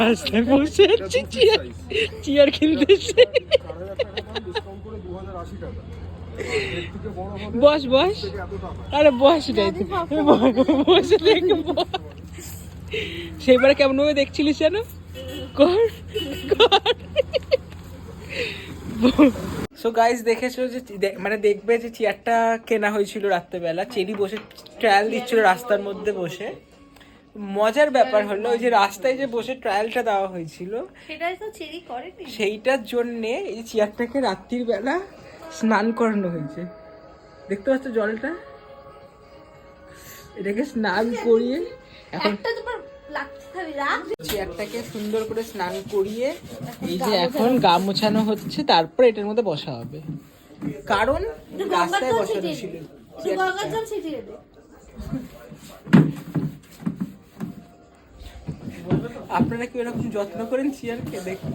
রাস্তায় বসে chair chair কিনতে এসে। চার হাজার টাকা দাম ডিসকাউন্ট করে দু হাজার আশি টাকা এর থেকে বড় হবে বস বস আরে বস। বসে দেখ সেইবার কেমন ভাবে দেখছিলিস যেন? কর সো গাইস দেখেছ যে মানে দেখবে যে চেয়ারটা কেনা হয়েছিল রাত্রেবেলা। চেরি বসে ট্রায়াল দিচ্ছিল রাস্তার মধ্যে বসে। মজার ব্যাপার হলো ওই যে রাস্তায় যে বসে ট্রায়ালটা দেওয়া হয়েছিল সেটাই তো চেরি করেনি সেইটার জন্যে এই চেয়ারটাকে রাত্রির বেলা স্নান করানো হয়েছে। দেখতে পাচ্ছ জলটা? এটাকে স্নান করিয়ে এখন চেয়ারটাকে সুন্দর করে স্নান করিয়ে এই যে এখন গা মোছানো হচ্ছে তারপর এটার মধ্যে বসা হবে। কারণ রাস্তায় বসানো ছিল আপনারা কি এরকম যত্ন করেন চেয়ারকে দেখুন